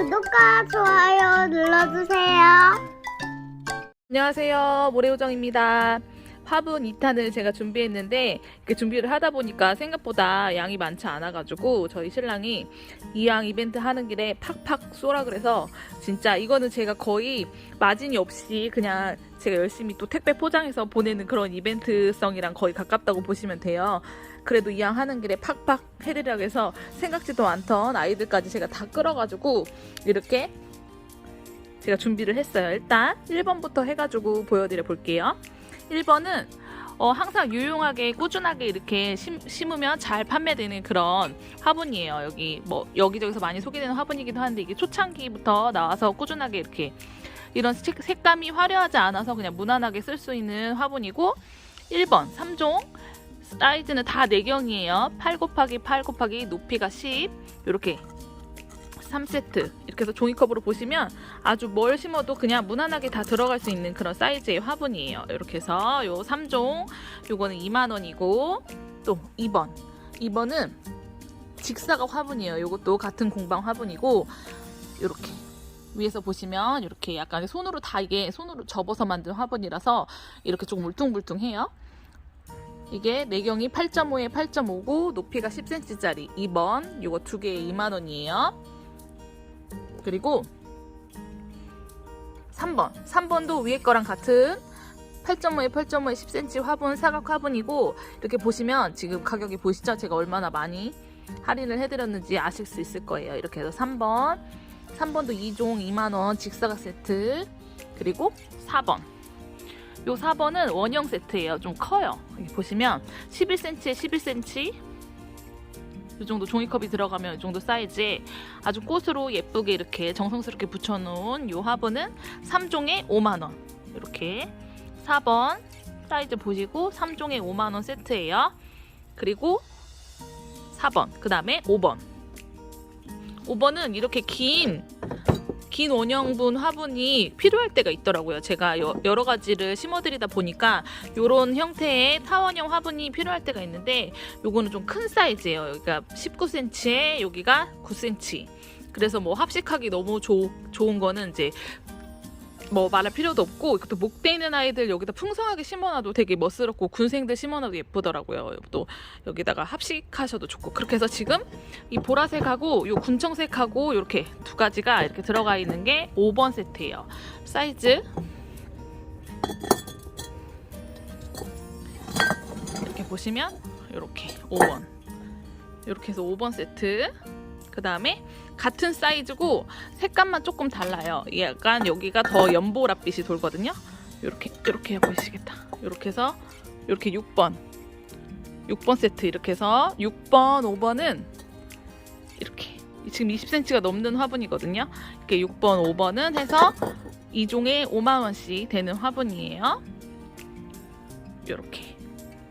구독과 좋아요 눌러주세요. 안녕하세요. 모래요정입니다. 화분 2탄을 제가 준비했는데 이렇게 준비를 하다 보니까 생각보다 양이 많지 않아가지고 저희 신랑이 이양 이벤트 하는 길에 팍팍 쏘라 그래서 진짜 이거는 제가 거의 마진이 없이 그냥 제가 열심히 또 택배 포장해서 보내는 그런 이벤트성이랑 거의 가깝다고 보시면 돼요. 그래도 이양 하는 길에 팍팍 해드리라고 해서 생각지도 않던 아이들까지 제가 다 끌어가지고 이렇게 제가 준비를 했어요. 일단 1번부터 해가지고 보여드려 볼게요. 1번은 어, 항상 유용하게 꾸준하게 이렇게 심, 심으면 잘 판매되는 그런 화분이에요. 여기 뭐 여기저기서 많이 소개되는 화분이기도 한데 이게 초창기부터 나와서 꾸준하게 이렇게 이런 색- 색감이 화려하지 않아서 그냥 무난하게 쓸 수 있는 화분이고 1번 3종 사이즈는 다 4경이에요. 8 곱하기 8 곱하기 높이가 10 이렇게 3세트 이렇게 해서 종이컵으로 보시면 아주 뭘 심어도 그냥 무난하게 다 들어갈 수 있는 그런 사이즈의 화분이에요. 이렇게 해서 요 3종 요거는 2만 원이고 또 2번 2번은 직사각 화분이에요. 요것도 같은 공방 화분이고 이렇게 위에서 보시면 이렇게 약간 손으로 다 이게 손으로 접어서 만든 화분이라서 이렇게 조금 울퉁불퉁해요. 이게 내경이 8.5에 8.5고 높이가 10cm짜리 2번 요거 두 개에 2만 원이에요. 그리고 3번. 3번도 위에 거랑 같은 8.5에 8.5에 10cm 화분, 사각 화분이고 이렇게 보시면 지금 가격이 보시죠? 제가 얼마나 많이 할인을 해드렸는지 아실 수 있을 거예요. 이렇게 해서 3번. 3번도 2종 2만원 직사각 세트. 그리고 4번. 요 4번은 원형 세트예요. 좀 커요. 보시면 11cm에 11cm 이 정도 종이컵이 들어가면 이 정도 사이즈에 아주 꽃으로 예쁘게 이렇게 정성스럽게 붙여놓은 이 화분은 3종에 5만원 이렇게 4번 사이즈 보시고 3종에 5만원 세트예요 그리고 4번 그 다음에 5번 5번은 이렇게 긴 긴 원형분 화분이 필요할 때가 있더라고요. 제가 여, 여러 가지를 심어드리다 보니까 이런 형태의 타원형 화분이 필요할 때가 있는데 요거는 좀 큰 사이즈예요. 여기가 19cm에 여기가 9cm. 그래서 뭐 합식하기 너무 조, 좋은 거는 이제 뭐 말할 필요도 없고 이것도 목대 있는 아이들 여기다 풍성하게 심어놔도 되게 멋스럽고 군생들 심어놔도 예쁘더라고요. 또 여기다가 합식하셔도 좋고 그렇게 해서 지금 이 보라색하고 요 군청색하고 이렇게 두 가지가 이렇게 들어가 있는 게 5번 세트예요. 사이즈 이렇게 보시면 이렇게 5번 이렇게 해서 5번 세트 그 다음에 같은 사이즈고 색감만 조금 달라요. 약간 여기가 더 연보랏빛이 돌거든요. 이렇게 이렇게 보이시겠다. 이렇게 해서 이렇게 6번 6번 세트 이렇게 해서 6번 5번은 이렇게. 지금 20cm가 넘는 화분이거든요. 이렇게 6번 5번은 해서 2종에 5만원씩 되는 화분이에요. 이렇게.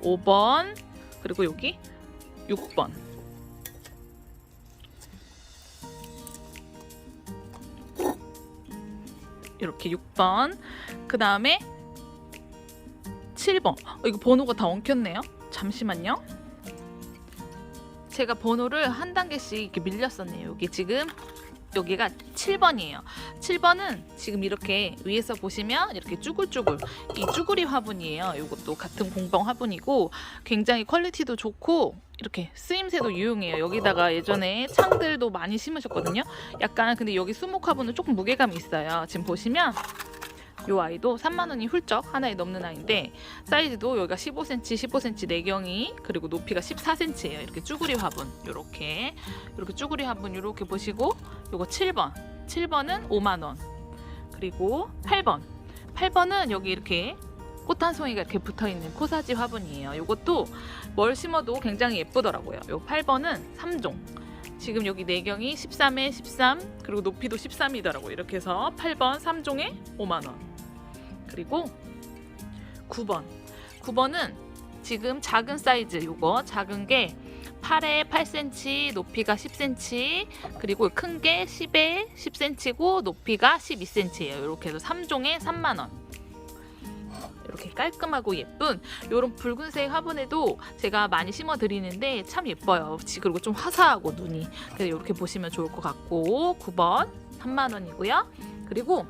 5번 그리고 여기 6번 이렇게 6번. 그 다음에 7번. 어, 이거 번호가 다 엉켰네요. 잠시만요. 제가 번호를 한 단계씩 이렇게 밀렸었네요. 여기 지금 여기가 7번이에요. 7번은 지금 이렇게 위에서 보시면 이렇게 쭈글쭈글 이 쭈구리 화분이에요. 이것도 같은 공방 화분이고 굉장히 퀄리티도 좋고 이렇게 쓰임새도 유용해요. 여기다가 예전에 창들도 많이 심으셨거든요. 약간 근데 여기 수목 화분은 조금 무게감이 있어요. 지금 보시면 이 아이도 3만 원이 훌쩍 하나에 넘는 아이인데 사이즈도 여기가 15cm, 15cm 내경이 그리고 높이가 14cm예요. 이렇게 쭈구리 화분 이렇게. 이렇게 쭈구리 화분 이렇게 보시고 요거 7번. 7번은 5만 원. 그리고 8번. 8번은 여기 이렇게 꽃 한 송이가 이렇게 붙어 있는 코사지 화분이에요. 요것도 뭘 심어도 굉장히 예쁘더라고요. 요 8번은 3종 지금 여기 내경이 13에 13 그리고 높이도 13이더라고요. 이렇게 해서 8번 3종에 5만 원. 그리고 9번. 9번은 지금 작은 사이즈 요거 작은 게 8에 8cm, 높이가 10cm, 그리고 큰 게 10에 10cm고 높이가 12cm예요. 이렇게 해서 3종에 3만 원. 이렇게 깔끔하고 예쁜 이런 붉은색 화분에도 제가 많이 심어 드리는데 참 예뻐요. 그리고 좀 화사하고 눈이 그래서 이렇게 보시면 좋을 것 같고 9번 3만 원이고요. 그리고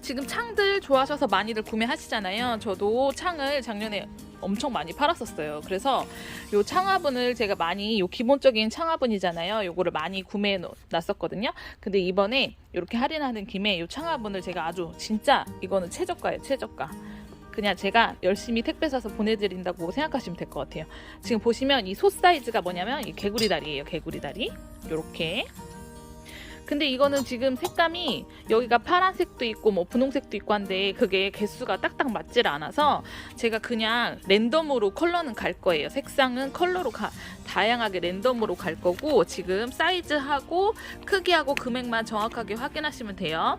지금 창들 좋아하셔서 많이들 구매하시잖아요. 저도 창을 작년에 엄청 많이 팔았었어요. 그래서 요 창화분을 제가 많이 요 기본적인 창화분이잖아요. 요거를 많이 구매해 놓- 놨었거든요. 근데 이번에 이렇게 할인하는 김에 요 창화분을 제가 아주 진짜 이거는 최저가예요. 최저가. 그냥 제가 열심히 택배 사서 보내드린다고 생각하시면 될 것 같아요. 지금 보시면 이 소 사이즈가 뭐냐면 이 개구리 다리예요. 개구리 다리. 요렇게. 근데 이거는 지금 색감이 여기가 파란색도 있고 뭐 분홍색도 있고 한데 그게 개수가 딱딱 맞질 않아서 제가 그냥 랜덤으로 컬러는 갈 거예요. 색상은 컬러로 가, 다양하게 랜덤으로 갈 거고 지금 사이즈하고 크기하고 금액만 정확하게 확인하시면 돼요.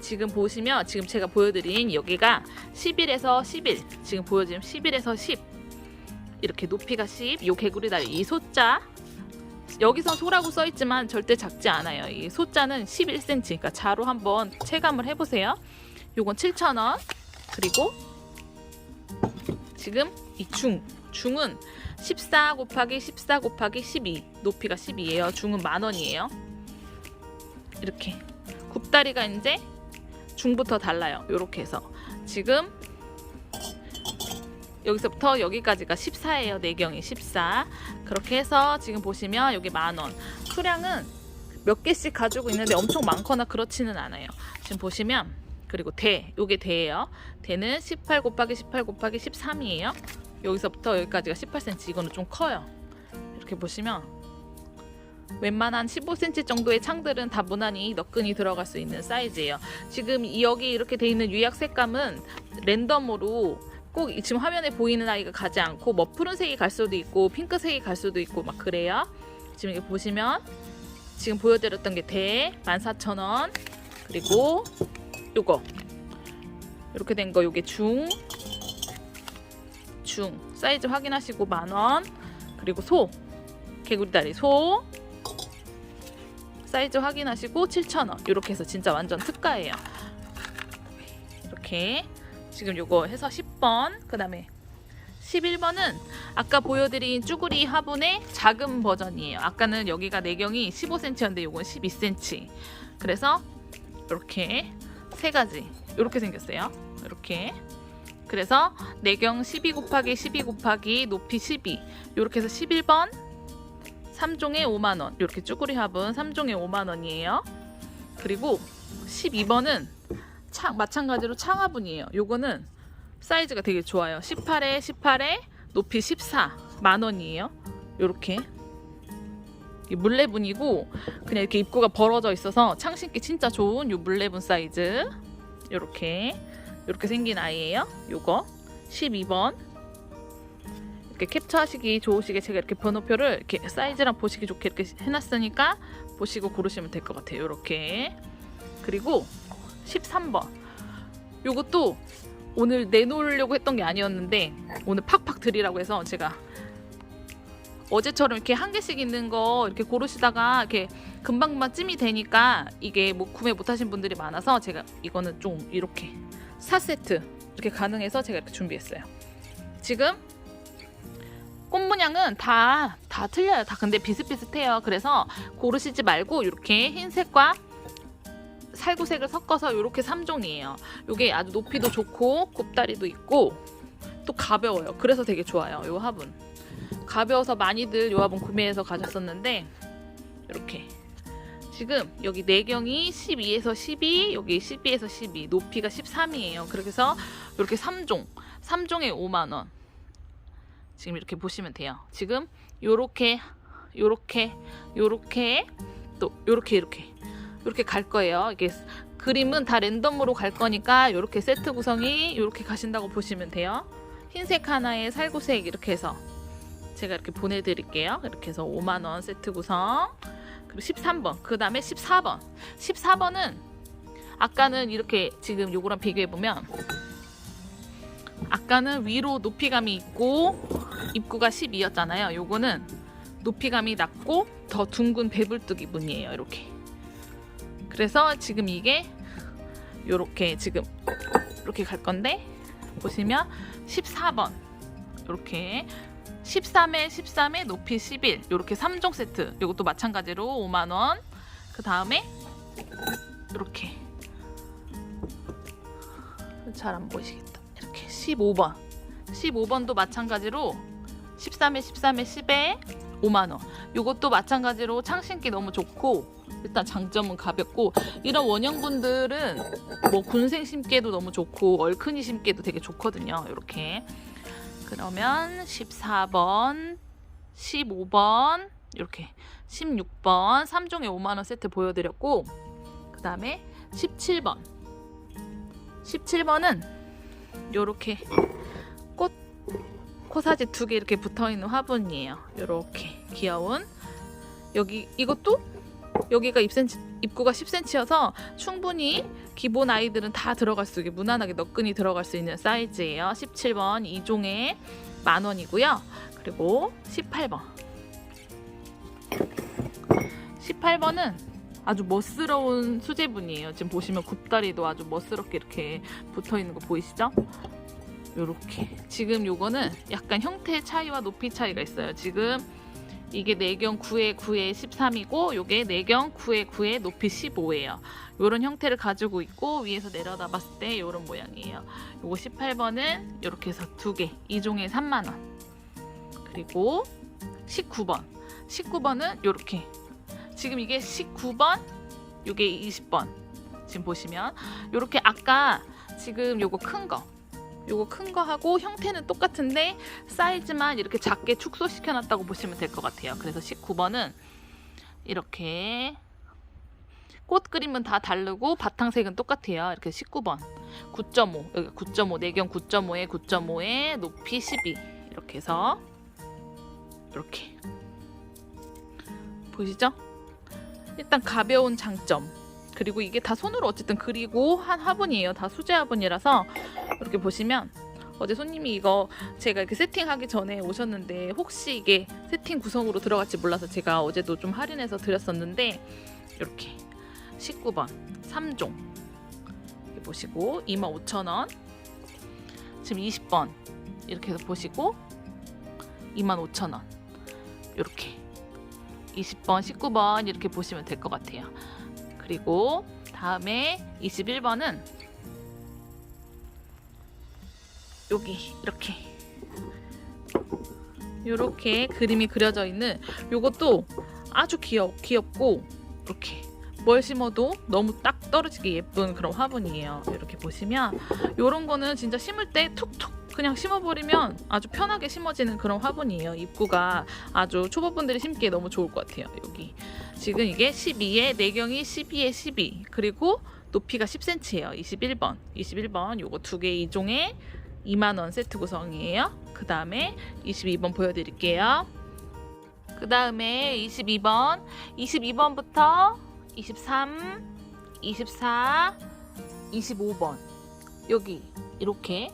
지금 보시면 지금 제가 보여드린 여기가 11에서 11 지금 보여진 11에서 10 이렇게 높이가 10 요 개구리 다리 이 소자 여기서 소라고 써있지만 절대 작지 않아요. 이 소자는 11cm 그러니까 자로 한번 체감을 해보세요. 요건 7,000원 그리고 지금 이 중, 중은 14 곱하기 14 곱하기 12 높이가 12예요. 중은 만 원이에요. 이렇게 굽다리가 이제 중부터 달라요. 요렇게 해서 지금 여기서부터 여기까지가 14예요. 내경이 14. 그렇게 해서 지금 보시면 여기 만 원. 수량은 몇 개씩 가지고 있는데 엄청 많거나 그렇지는 않아요. 지금 보시면 그리고 대, 요게 대예요. 대는 18 곱하기 18 곱하기 13이에요. 여기서부터 여기까지가 18cm. 이거는 좀 커요. 이렇게 보시면 웬만한 15cm 정도의 창들은 다 무난히 너끈히 들어갈 수 있는 사이즈예요. 지금 이- 여기 이렇게 돼 있는 유약 색감은 랜덤으로 꼭 이- 지금 화면에 보이는 아이가 가지 않고 뭐 푸른색이 갈 수도 있고 핑크색이 갈 수도 있고 막 그래요. 지금 이게 보시면 지금 보여드렸던 게 대 14,000원 그리고 요거. 이렇게 된 거 요게 중. 중. 사이즈 확인하시고 만원. 그리고 소. 개구리 다리 소. 사이즈 확인하시고 7,000원. 이렇게 해서 진짜 완전 특가예요. 이렇게 지금 요거 해서 10번. 그 다음에 11번은 아까 보여드린 쭈구리 화분의 작은 버전이에요. 아까는 여기가 내경이 15cm였는데 요건 12cm 그래서 이렇게 세 가지. 이렇게 생겼어요. 이렇게. 그래서 내경 12 곱하기 12 곱하기 높이 12 이렇게 해서 11번. 3종에 5만원. 이렇게 쭈구리 화분 3종에 5만원이에요. 그리고 12번은 창, 마찬가지로 창화분이에요. 요거는 사이즈가 되게 좋아요. 18에 18에 높이 14 만원이에요. 요렇게. 물레분이고 그냥 이렇게 입구가 벌어져 있어서 창 신기 진짜 좋은 요 물레분 사이즈. 요렇게. 요렇게 생긴 아이예요. 요거. 12번. 이렇게 캡처하시기 좋으시게 제가 이렇게 번호표를 이렇게 사이즈랑 보시기 좋게 이렇게 해놨으니까 보시고 고르시면 될 것 같아요. 이렇게. 그리고 13번 요것도 오늘 내놓으려고 했던 게 아니었는데 오늘 팍팍 드리라고 해서 제가 어제처럼 이렇게 한 개씩 있는 거 이렇게 고르시다가 이렇게 금방금방 찜이 되니까 이게 뭐 구매 못하신 분들이 많아서 제가 이거는 좀 이렇게 4세트 이렇게 가능해서 제가 이렇게 준비했어요. 지금 꽃 문양은 다, 다 틀려요. 다 근데 비슷비슷해요. 그래서 고르시지 말고 이렇게 흰색과 살구색을 섞어서 이렇게 3종이에요. 이게 아주 높이도 좋고 곱다리도 있고 또 가벼워요. 그래서 되게 좋아요. 이 화분. 가벼워서 많이들 이 화분 구매해서 가졌었는데 이렇게 지금 여기 내경이 12에서 12, 여기 12에서 12, 높이가 13이에요. 그렇게 해서 이렇게 3종, 3종에 5만 원. 지금 이렇게 보시면 돼요. 지금 요렇게 요렇게 요렇게 또 요렇게 이렇게 요렇게 갈 거예요. 이게 그림은 다 랜덤으로 갈 거니까 요렇게 세트 구성이 요렇게 가신다고 보시면 돼요. 흰색 하나에 살구색 이렇게 해서 제가 이렇게 보내드릴게요. 이렇게 해서 5만 원 세트 구성 그리고 13번 그 다음에 14번 14번은 아까는 이렇게 지금 요거랑 비교해 보면 아까는 위로 높이감이 있고 입구가 12였잖아요. 요거는 높이감이 낮고 더 둥근 배불뚝이 문이에요. 이렇게. 그래서 지금 이게 요렇게 지금 이렇게 갈 건데 보시면 14번 이렇게 13에 13에 높이 11 이렇게 3종 세트 이것도 마찬가지로 5만 원. 그 다음에 이렇게 잘 안 보이시겠다. 이렇게 15번. 15번도 마찬가지로 13에 13에 10에 5만 원. 요것도 마찬가지로 창 신기 너무 좋고 일단 장점은 가볍고 이런 원형분들은 뭐 군생 심기에도 너무 좋고 얼큰이 심기에도 되게 좋거든요. 이렇게. 그러면 14번, 15번 이렇게 16번 3종에 5만 원 세트 보여드렸고 그 다음에 17번. 17번은 요렇게 꽃 코사지 두 개 이렇게 붙어있는 화분이에요. 요렇게 귀여운. 여기 이것도 여기가 입센치, 입구가 10cm여서 충분히 기본 아이들은 다 들어갈 수 있게 무난하게 너끈히 들어갈 수 있는 사이즈예요 17번 2종에 만 원이고요 그리고 18번 18번은 아주 멋스러운 수제분이에요. 지금 보시면 굽다리도 아주 멋스럽게 이렇게 붙어 있는 거 보이시죠? 요렇게. 지금 요거는 약간 형태 차이와 높이 차이가 있어요. 지금 이게 내경 9에 9에 13이고 요게 내경 9에 9에 높이 15예요. 요런 형태를 가지고 있고 위에서 내려다 봤을 때 요런 모양이에요. 요거 18번은 요렇게 해서 두 개, 2종에 3만 원. 그리고 19번. 19번은 요렇게 지금 이게 19번, 요게 20번. 지금 보시면 요렇게 아까 지금 요거 큰 거. 요거 큰 거 하고 형태는 똑같은데 사이즈만 이렇게 작게 축소시켜 놨다고 보시면 될 것 같아요. 그래서 19번은 이렇게 꽃 그림은 다 다르고 바탕색은 똑같아요. 이렇게 19번 9.5 여기 9.5 내경 9.5에 9.5에 높이 12 이렇게 해서 이렇게 보이시죠? 일단 가벼운 장점 그리고 이게 다 손으로 어쨌든 그리고 한 화분이에요 다 수제 화분이라서 이렇게 보시면 어제 손님이 이거 제가 이렇게 세팅하기 전에 오셨는데 혹시 이게 세팅 구성으로 들어갈지 몰라서 제가 어제도 좀 할인해서 드렸었는데 이렇게 19번 3종 이렇게 보시고 25,000원 지금 20번 이렇게 해서 보시고 25,000원 이렇게 20번, 19번 이렇게 보시면 될 것 같아요. 그리고 다음에 21번은 여기 이렇게 이렇게 그림이 그려져 있는 요것도 아주 귀엽, 귀엽고 이렇게 뭘 심어도 너무 딱 떨어지게 예쁜 그런 화분이에요. 이렇게 보시면 이런 거는 진짜 심을 때 툭툭 그냥 심어버리면 아주 편하게 심어지는 그런 화분이에요. 입구가 아주 초보분들이 심기에 너무 좋을 것 같아요. 여기 지금 이게 12에 내경이 12에 12 그리고 높이가 10cm예요. 21번 21번 요거 두 개 이종에 2만 원 세트 구성이에요. 그 다음에 22번 보여드릴게요. 그 다음에 22번 22번부터 23, 24, 25번 여기 이렇게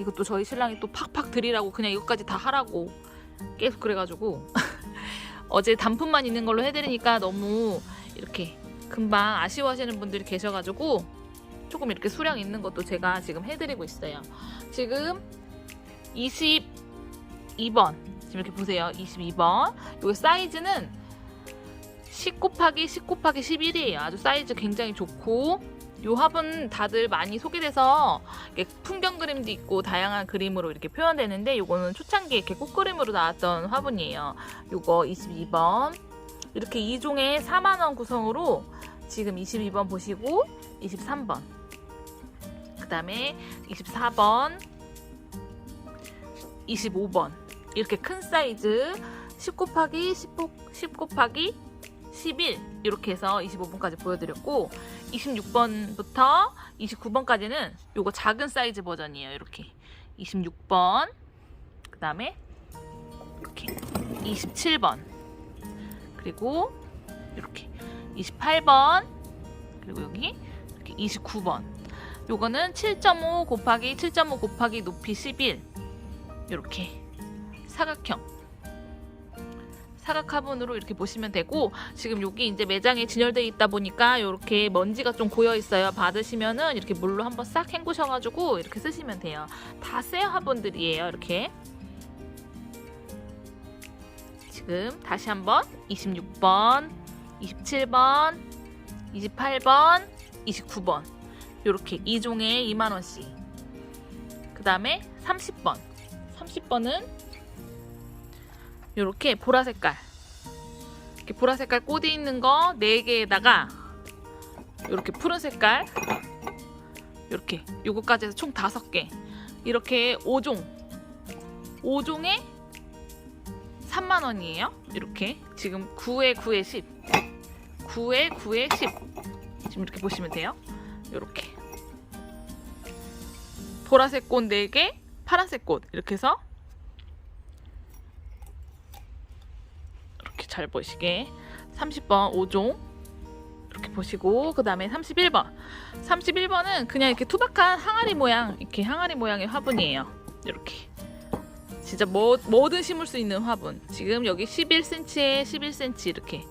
이것도 저희 신랑이 또 팍팍 드리라고 그냥 이것까지 다 하라고 계속 그래가지고 어제 단품만 있는 걸로 해드리니까 너무 이렇게 금방 아쉬워하시는 분들이 계셔가지고 조금 이렇게 수량 있는 것도 제가 지금 해드리고 있어요. 지금 22번 지금 이렇게 보세요. 22번 요 사이즈는 10 곱하기 10 곱하기 11이에요. 아주 사이즈 굉장히 좋고 요 화분 다들 많이 소개돼서 풍경 그림도 있고 다양한 그림으로 이렇게 표현되는데 요거는 초창기에 이렇게 꽃그림으로 나왔던 화분이에요. 요거 22번. 이렇게 2종에 4만원 구성으로 지금 22번 보시고 23번. 그 다음에 24번 25번. 이렇게 큰 사이즈. 10 곱하기 10, 10 곱하기 11 이렇게 해서 25번까지 보여드렸고 26번부터 29번까지는 요거 작은 사이즈 버전이에요 이렇게. 26번 그 다음에 이렇게 27번 그리고 이렇게 28번 그리고 여기 이렇게 29번. 요거는 7.5 곱하기 7.5 곱하기 높이 11 이렇게 사각형 사각 화분으로 이렇게 보시면 되고 지금 여기 이제 매장에 진열돼 있다 보니까 이렇게 먼지가 좀 고여 있어요. 받으시면은 이렇게 물로 한번 싹 헹구셔가지고 이렇게 쓰시면 돼요. 다 새 화분들이에요. 이렇게 지금 다시 한번 26번, 27번, 28번, 29번. 요렇게 2종에 2만원씩. 그 다음에 30번. 30번은 요렇게 보라 색깔. 이렇게 보라 색깔 꼬디 있는 거 4개에다가 요렇게 푸른 색깔. 요렇게 요거까지 해서 총 5개. 이렇게 5종. 5종에 3만 원이에요. 이렇게 지금 9에 9에 10. 9에 9에 10. 지금 이렇게 보시면 돼요. 이렇게 보라색 꽃 4개, 파란색 꽃 이렇게 해서 이렇게 잘 보시게. 30번 5종 이렇게 보시고 그 다음에 31번. 31번은 그냥 이렇게 투박한 항아리 모양 이렇게 항아리 모양의 화분이에요. 이렇게. 진짜 뭐, 뭐든 심을 수 있는 화분. 지금 여기 11cm에 11cm 이렇게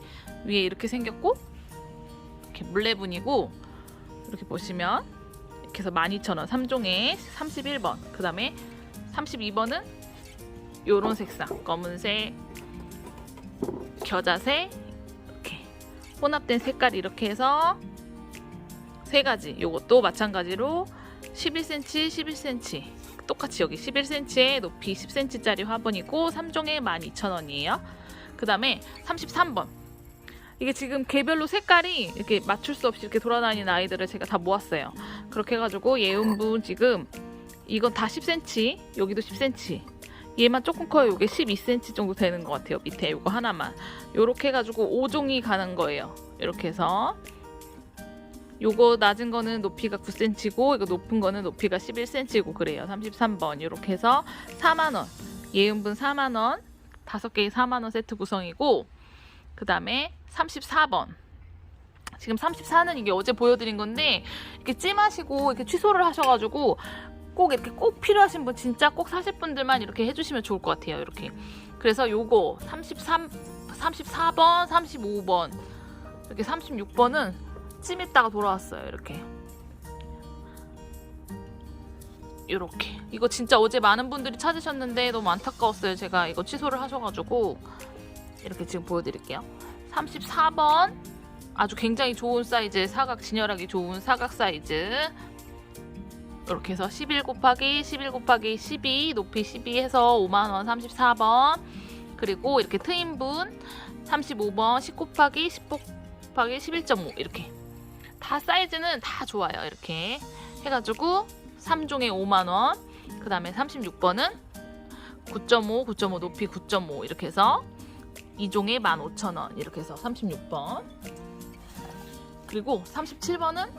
위에 이렇게 생겼고 이렇게 물레분이고 이렇게 보시면 이렇게 해서 12,000원. 3종에 31번. 그 다음에 32번은 요런 색상 검은색 겨자색 이렇게 혼합된 색깔 이렇게 해서 세 가지 요것도 마찬가지로 11cm 11cm 똑같이 여기 11cm에 높이 10cm짜리 화분이고 3종에 12,000원이에요 그 다음에 33번 이게 지금 개별로 색깔이 이렇게 맞출 수 없이 이렇게 돌아다니는 아이들을 제가 다 모았어요. 그렇게 해가지고 예은분 지금 이건 다 10cm, 여기도 10cm. 얘만 조금 커요. 이게 12cm 정도 되는 것 같아요. 밑에 이거 하나만. 요렇게 해가지고 5종이 가는 거예요. 이렇게 해서 요거 낮은 거는 높이가 9cm고 이거 높은 거는 높이가 11cm고 그래요. 33번 이렇게 해서 4만 원. 예은분 4만 원. 5개에 4만 원 세트 구성이고 그 다음에 34번. 지금 34는 이게 어제 보여드린 건데 이렇게 찜하시고 이렇게 취소를 하셔가지고 꼭 이렇게 꼭 필요하신 분 진짜 꼭 사실 분들만 이렇게 해주시면 좋을 것 같아요. 이렇게. 그래서 요거 33, 34번, 35번, 이렇게 36번은 찜했다가 돌아왔어요. 이렇게. 이렇게. 이거 진짜 어제 많은 분들이 찾으셨는데 너무 안타까웠어요. 제가 이거 취소를 하셔가지고 이렇게 지금 보여드릴게요. 34번 아주 굉장히 좋은 사이즈 사각 진열하기 좋은 사각 사이즈 이렇게 해서 11 곱하기 11 곱하기 12 높이 12 해서 5만원 34번. 그리고 이렇게 트임분 35번 10 곱하기 10 곱하기 11.5 이렇게. 다 사이즈는 다 좋아요 이렇게. 해가지고 3종에 5만원. 그 다음에 36번은 9.5 9.5 높이 9.5 이렇게 해서 2종에 15,000원 이렇게 해서 36번. 그리고 37번은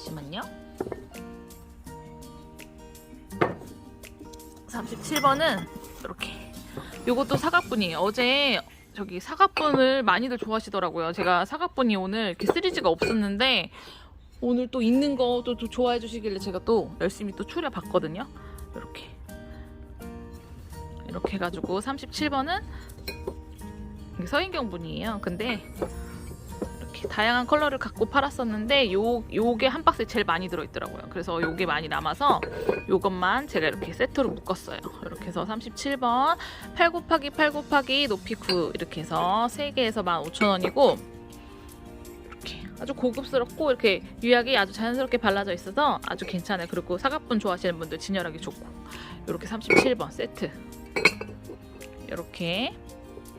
잠시만요. 37번은 이렇게. 요것도 사각분이에요 어제 저기 사각분을 많이들 좋아하시더라고요. 제가 사각분이 오늘 이렇게 시리즈가 없었는데 오늘 또 있는 거도 또 좋아해 주시길래 제가 또 열심히 또 추려 봤거든요. 이렇게. 이렇게 해가지고 37번은 서인경 분이에요. 근데 다양한 컬러를 갖고 팔았었는데 요 요게 한 박스에 제일 많이 들어있더라고요. 그래서 요게 많이 남아서 요것만 제가 이렇게 세트로 묶었어요. 이렇게 해서 37번 8 곱하기 8 곱하기 높이 9 이렇게 해서 3개에서 15,000원이고 이렇게 아주 고급스럽고 이렇게 유약이 아주 자연스럽게 발라져 있어서 아주 괜찮아요. 그리고 사각분 좋아하시는 분들 진열하기 좋고 이렇게 37번 세트 이렇게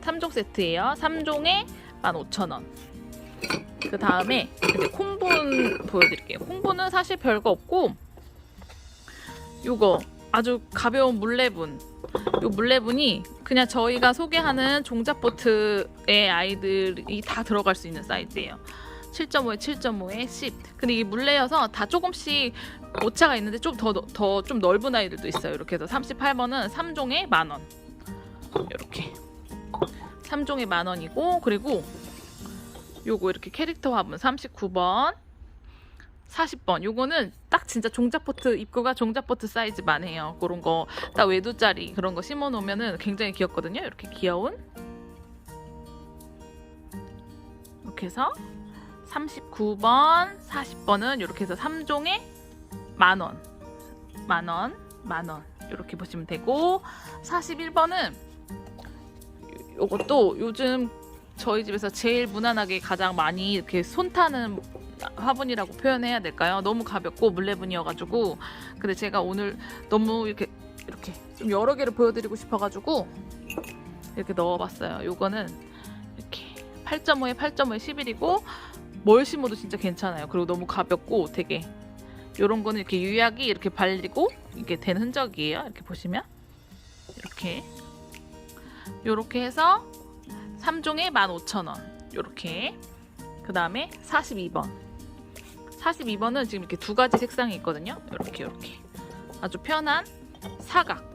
3종 세트예요. 3종에 15,000원. 그 다음에 이제 콩분 보여드릴게요. 콩분은 사실 별거 없고 요거 아주 가벼운 물레분. 요 물레분이 그냥 저희가 소개하는 종잡보트의 아이들이 다 들어갈 수 있는 사이즈예요. 7.5에 7.5에 10. 근데 이게 물레여서 다 조금씩 오차가 있는데 좀 더 더 좀 넓은 아이들도 있어요. 이렇게 해서 38번은 3종에 만 원. 이렇게 3종에 만 원이고 그리고 요거 이렇게 캐릭터 화분 39번 40번. 요거는 딱 진짜 종자포트 입구가 종자포트 사이즈만 해요. 그런 거. 딱 외두짜리 그런 거 심어 놓으면은 굉장히 귀엽거든요. 이렇게 귀여운. 이렇게 해서 39번 40번은 이렇게 해서 3종에 만원. 만원 만원. 이렇게 보시면 되고 41번은 요것도 요즘 저희 집에서 제일 무난하게 가장 많이 이렇게 손 타는 화분이라고 표현해야 될까요? 너무 가볍고 물레분이어가지고 근데 제가 오늘 너무 이렇게 이렇게 좀 여러 개를 보여드리고 싶어가지고 이렇게 넣어봤어요. 요거는 이렇게 8.5에 8.5에 11이고 뭘 심어도 진짜 괜찮아요. 그리고 너무 가볍고 되게 요런 거는 이렇게 유약이 이렇게 발리고 이게 된 흔적이에요. 이렇게 보시면 이렇게 요렇게 해서 3종에 15,000원. 요렇게. 그 다음에 42번. 42번은 지금 이렇게 두 가지 색상이 있거든요. 이렇게 이렇게. 아주 편한 사각.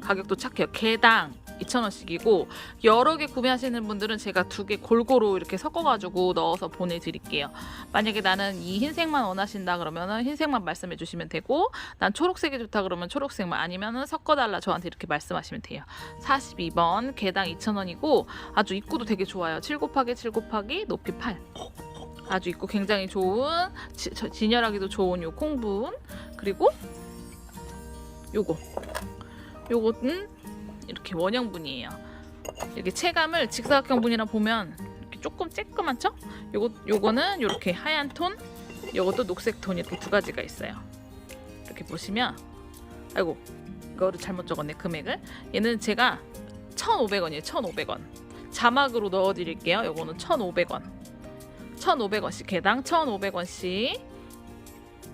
가격도 착해요. 개당 2,000원씩이고 여러 개 구매하시는 분들은 제가 두 개 골고루 이렇게 섞어가지고 넣어서 보내드릴게요. 만약에 나는 이 흰색만 원하신다 그러면은 흰색만 말씀해 주시면 되고 난 초록색이 좋다 그러면 초록색만 아니면은 섞어달라 저한테 이렇게 말씀하시면 돼요. 42번 개당 2,000원이고 아주 입구도 되게 좋아요. 7 곱하기 7 곱하기 높이 8 아주 입구 굉장히 좋은 지, 저- 진열하기도 좋은 요 콩분 그리고 요거 요거는 이렇게 원형분이에요. 이렇게 체감을 직사각형 분이라 보면 이렇게 조금 쬐끄맣죠? 요거 요거는 이렇게 하얀 톤, 요것도 녹색 톤 이렇게 두 가지가 있어요. 이렇게 보시면 아이고 이거를 잘못 적었네 금액을. 얘는 제가 1,500원이에요. 1,500원. 자막으로 넣어 드릴게요. 요거는 1,500원. 1,500원씩 개당 1,500원씩.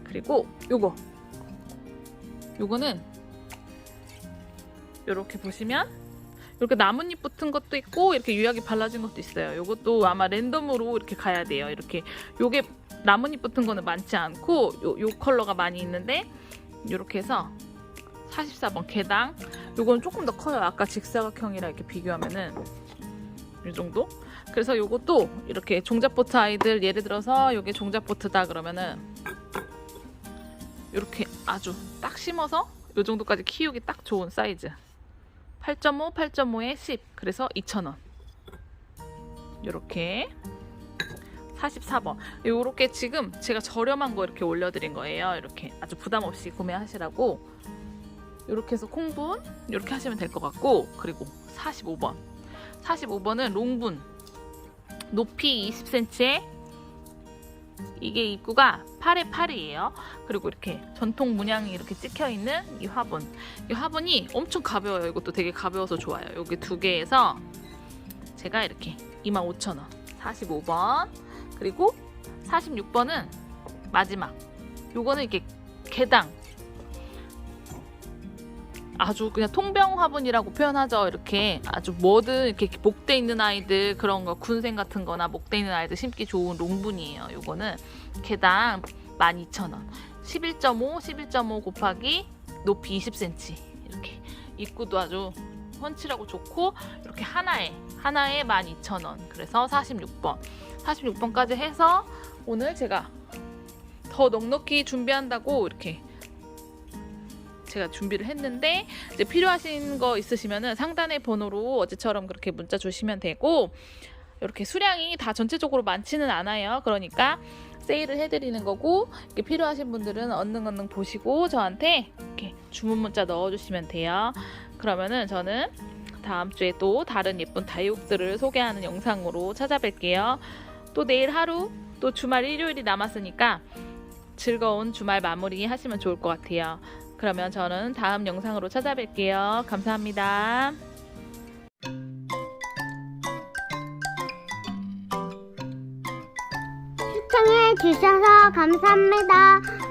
그리고 요거 요거는 이렇게 보시면 이렇게 나뭇잎 붙은 것도 있고 이렇게 유약이 발라진 것도 있어요. 이것도 아마 랜덤으로 이렇게 가야 돼요. 이렇게 요게 나뭇잎 붙은 거는 많지 않고 요, 요 컬러가 많이 있는데 이렇게 해서 44번 개당 요건 조금 더 커요. 아까 직사각형이랑 이렇게 비교하면은 이 정도? 그래서 요것도 이렇게 종잣보트 아이들 예를 들어서 요게 종잣보트다 그러면은 이렇게 아주 딱 심어서 요 정도까지 키우기 딱 좋은 사이즈. 8.5, 8.5에 10. 그래서 2,000원. 요렇게 44번. 요렇게 지금 제가 저렴한 거 이렇게 올려드린 거예요. 이렇게 아주 부담 없이 구매하시라고. 요렇게 해서 콩분 요렇게 하시면 될 것 같고 그리고 45번. 45번은 롱분. 높이 20cm에 이게 입구가 8에 8이에요. 그리고 이렇게 전통 문양이 이렇게 찍혀 있는 이 화분. 이 화분이 엄청 가벼워요. 이것도 되게 가벼워서 좋아요. 여기 두 개에서 제가 이렇게 25,000원. 45번. 그리고 46번은 마지막. 요거는 이렇게 개당 아주 그냥 통병 화분이라고 표현하죠. 이렇게 아주 뭐든 이렇게 목대 있는 아이들 그런 거 군생 같은 거나 목대 있는 아이들 심기 좋은 롱분이에요. 요거는 개당 12,000원. 11.5, 11.5 곱하기 높이 20cm. 이렇게 입구도 아주 펀치라고 좋고 이렇게 하나에 하나에 12,000원. 그래서 46번. 46번까지 해서 오늘 제가 더 넉넉히 준비한다고 이렇게 제가 준비를 했는데 이제 필요하신 거 있으시면은 상단의 번호로 어제처럼 그렇게 문자 주시면 되고 이렇게 수량이 다 전체적으로 많지는 않아요. 그러니까 세일을 해드리는 거고 이렇게 필요하신 분들은 얼른 얼른 보시고 저한테 이렇게 주문 문자 넣어주시면 돼요. 그러면은 저는 다음 주에 또 다른 예쁜 다육들을 소개하는 영상으로 찾아뵐게요. 또 내일 하루 또 주말 일요일이 남았으니까 즐거운 주말 마무리 하시면 좋을 것 같아요. 그러면 저는 다음 영상으로 찾아뵐게요. 감사합니다. 시청해 주셔서 감사합니다.